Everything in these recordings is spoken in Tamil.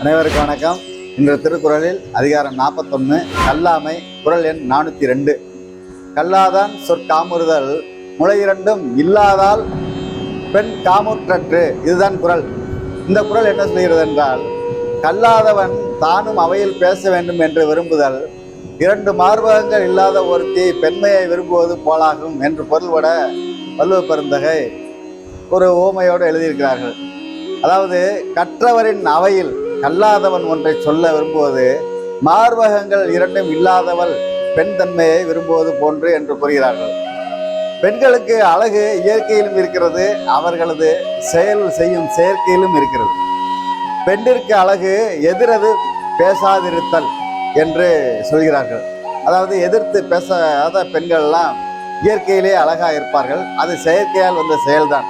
அனைவருக்கும் வணக்கம். இந்த திருக்குறளில் அதிகாரம் நாற்பத்தொன்று கல்லாமை குரல் எண் நானூற்றி ரெண்டு. கல்லாதான் சொற்காமுறுதல் முளையிரண்டும் இல்லாதால் பெண் காமுற்றற்று. இதுதான் குரல் இந்த குரல் என்ன சொல்கிறது என்றால் கல்லாதவன் தானும் அவையில் பேச வேண்டும் என்று விரும்புதல் இரண்டு மார்பகங்கள் இல்லாத ஒருத்தி பெண்மையை விரும்புவது போலாகும் என்று பொருள்பட வள்ளுவ பெருந்தகை ஒரு ஓமையோடு எழுதியிருக்கிறார்கள். அதாவது கற்றவரின் அவையில் கல்லாதவன் ஒன்றை சொல்ல விரும்புவது மார்பகங்கள் இரண்டும் இல்லாதவள் பெண் தன்மையை விரும்புவது போன்று என்று கூறுகிறார்கள். பெண்களுக்கு அழகு இயற்கையிலும் இருக்கிறது அவர்களது செயல் செய்யும் செயற்கையிலும் இருக்கிறது. பெண்ணிற்கு அழகு எதிரது பேசாதிருத்தல் என்று சொல்கிறார்கள். அதாவது எதிர்த்து பேசாத பெண்கள்லாம் இயற்கையிலே அழகாக இருப்பார்கள் அது செயற்கையால் வந்த செயல்தான்.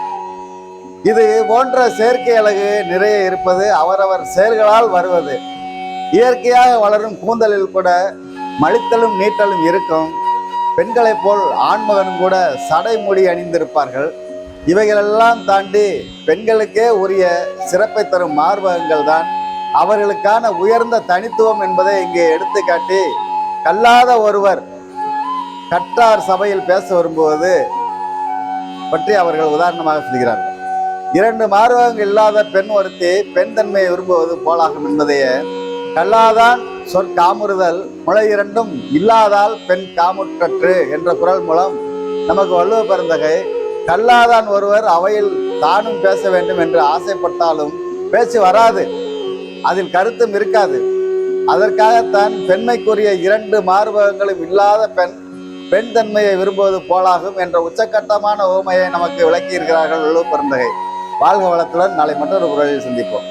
இது போன்ற செயற்கை அழகு நிறைய இருப்பது அவரவர் செயல்களால் வருவது. இயற்கையாக வளரும் கூந்தலில் கூட மலித்தலும் நீட்டலும் இருக்கும். பெண்களைப் போல் ஆண்மகனும் கூட சடைமுடி அணிந்திருப்பார்கள். இவைகளெல்லாம் தாண்டி பெண்களுக்கே உரிய சிறப்பை தரும் மார்பகங்கள் தான். அவர்களுக்கான உயர்ந்த தனித்துவம் என்பதை இங்கே எடுத்துக்காட்டி கல்லாத ஒருவர் கற்றார் சபையில் பேச வரும்போது பற்றி அவர்கள் உதாரணமாக சொல்கிறார்கள். இரண்டு மார்பகங்கள் இல்லாத பெண் ஒருத்தி பெண் தன்மையை விரும்புவது போலாகும் என்பதையே கல்லாதான் சொற்காமுறுதல் முளை இரண்டும் இல்லாதால் பெண் காமுற்றற்று என்ற குரல் மூலம் நமக்கு வள்ளுவ பெருந்தகை கல்லாதான் ஒருவர் அவையில் தானும் பேச வேண்டும் என்று ஆசைப்பட்டாலும் பேச்சு வராது. அதில் கருத்தும் இருக்காது. அதற்காகத்தான் பெண்மைக்குரிய இரண்டு மார்பகங்களும் இல்லாத பெண் பெண் தன்மையை விரும்புவது போலாகும் என்ற உச்சக்கட்டமான ஓமையை நமக்கு விளக்கி இருக்கிறார்கள் வள்ளுவ பெருந்தகை. வாழ்க வளத்துடன் நாளை மற்றொரு குரலில் சந்திப்போம்.